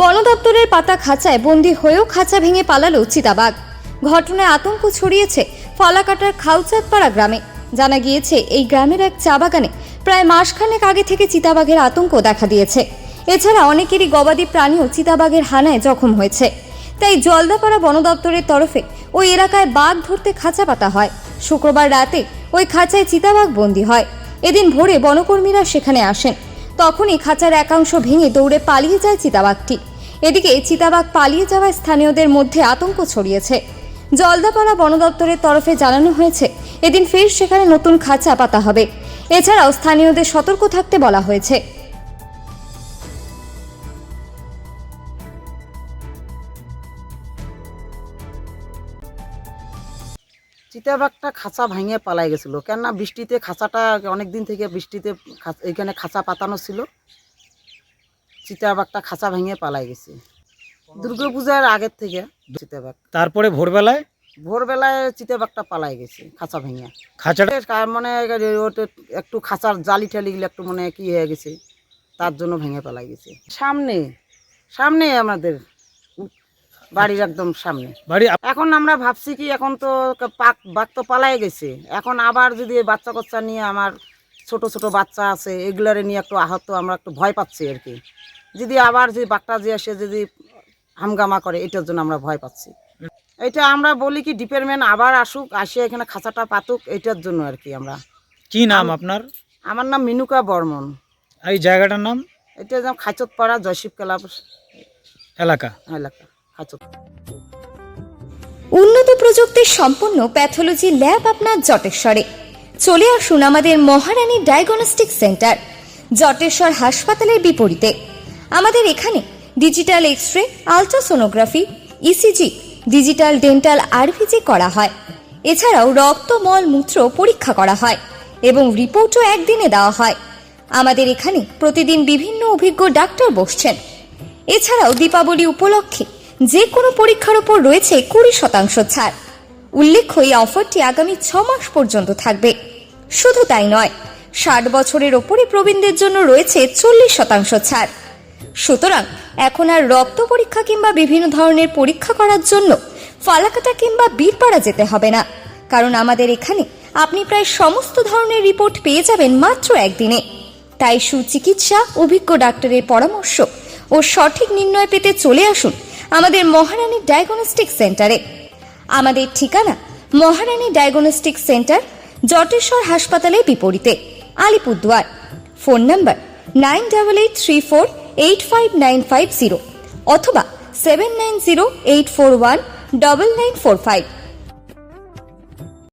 বন দপ্তরের পাতা খাঁচায় বন্দি হয়েও খাঁচা ভেঙে পালালো চিতাবাঘ। ঘটনায় আতঙ্ক ছড়িয়েছে ফালাকাটার খাউচাঁদপাড়া গ্রামে। জানা গিয়েছে, এই গ্রামের এক চা বাগানে প্রায় মাসখানেক আগে থেকে চিতাবাঘের আতঙ্ক দেখা দিয়েছে। এছাড়া অনেকেরই গবাদি প্রাণীও চিতাবাঘের হানায় জখম হয়েছে। তাই জলদাপাড়া বন দপ্তরের তরফে ওই এলাকায় বাঘ ধরতে খাঁচা পাতা হয়। শুক্রবার রাতে ওই খাঁচায় চিতাবাঘ বন্দী হয়। এদিন ভোরে বনকর্মীরা সেখানে আসেন। তখনই খাঁচার একাংশ ভেঙে দৌড়ে পালিয়ে যায় চিতাবাঘটি। এদিকে চিতাবাঘ পালিয়ে যাওয়ায় স্থানীয়দের মধ্যে আতঙ্ক ছড়িয়েছে। জলদাপাড়া বন দপ্তরের তরফে জানানো হয়েছে, এদিন ফের সেখানে নতুন খাঁচা পাতা হবে। এছাড়াও স্থানীয়দের সতর্ক থাকতে বলা হয়েছে। চিতাবাঘটা খাঁচা ভাঙিয়ে পালাই গেছিল। কেননা বৃষ্টিতে খাঁচাটা অনেক দিন থেকে বৃষ্টিতে এখানে খাঁচা পাতানো ছিল। চিতাবাঘটা খাঁচা ভেঙে পালাই গেছে। দুর্গাপূজার আগের থেকে চিতাবাঘ। তারপরে ভোরবেলায়? ভোরবেলায় চিতাবাঘটা পালাই গেছে খাঁচা ভেঙে খাঁচাটা মানে একটু খাঁচার জালি টালিগুলো একটু মানে কি হয়ে গেছে তার জন্য ভেঙে পালাই গেছে। সামনে সামনে আমাদের বাড়ির একদম সামনে। বাড়ি আপ- এখন আমরা ভাবছি কি এখন তো ক- পাক বাঘ তো পালাই গেছে। এখন আবার যদি এই বাচ্চা কাচ্চা নিয়ে আমার ছোট ছোট বাচ্চা আছে এগুলারে নিয়ে একটু আহত আমরা একটু ভয় পাচ্ছি আর কি। যদি আবার যদি বাঘটা যে আসে যদি হামগামা করে এটার জন্য আমরা ভয় পাচ্ছি। এটা আমরা বলি কি ডিপার্টমেন্ট আবার আসুক আসে এখানে খাঁচাটা পাতুক এটার জন্য আর কি আমরা। কি নাম আপনার? আমার নাম মিনুকা বর্মন। এই জায়গাটার নাম? এটা যেমন খাচতপাড়া জয়শিব ক্লাব এলাকা। এলাকা। খাচত উন্নত প্রযুক্তির সম্পন্ন প্যাথোলজি ল্যাব আপনার জটেশ্বরে। চলে আসুন আমাদের মহারানী ডায়াগনস্টিক সেন্টার, জটেশ্বর হাসপাতালের বিপরীতে। আমাদের এখানে digital X ray ultrasonography ECG digital dental RVG করা হয়। এছাড়াও রক্ত মল মূত্র পরীক্ষা করা হয় এবং রিপোর্টও একদিনে দেওয়া হয়। আমাদের এখানে প্রতিদিন বিভিন্ন অভিজ্ঞ ডাক্তার বসছেন। এছাড়াও দীপাবলি উপলক্ষে যে কোনো পরীক্ষার উপর রয়েছে কুড়ি শতাংশ ছাড়। উল্লেখ্য, এই অফারটি আগামী ছ মাস পর্যন্ত থাকবে। শুধু তাই নয়, ষাট বছরের ওপরে প্রবীণদের জন্য রয়েছে চল্লিশ শতাংশ ছাড়। সুতরাং এখন আর রক্ত পরীক্ষা কিংবা বিভিন্ন ধরনের পরীক্ষা করার জন্য ফালাকাটা কিংবা বীরপাড়া যেতে হবে না। কারণ আমাদের এখানে আপনি প্রায় সমস্ত ধরনের রিপোর্ট পেয়ে যাবেন মাত্র একদিনে। তাই সুচিকিৎসা, অভিজ্ঞ ডাক্তারের পরামর্শ ও সঠিক নির্ণয় পেতে চলে আসুন আমাদের মহারানী ডায়াগনস্টিক সেন্টারে। আমাদের ঠিকানা মহারানী ডায়াগনস্টিক সেন্টার, জটেশ্বর হাসপাতালের বিপরীতে, Alipurduar. Phone number nine double eight three four eight five nine five zero অথবা seven nine zero eight four one double nine four five.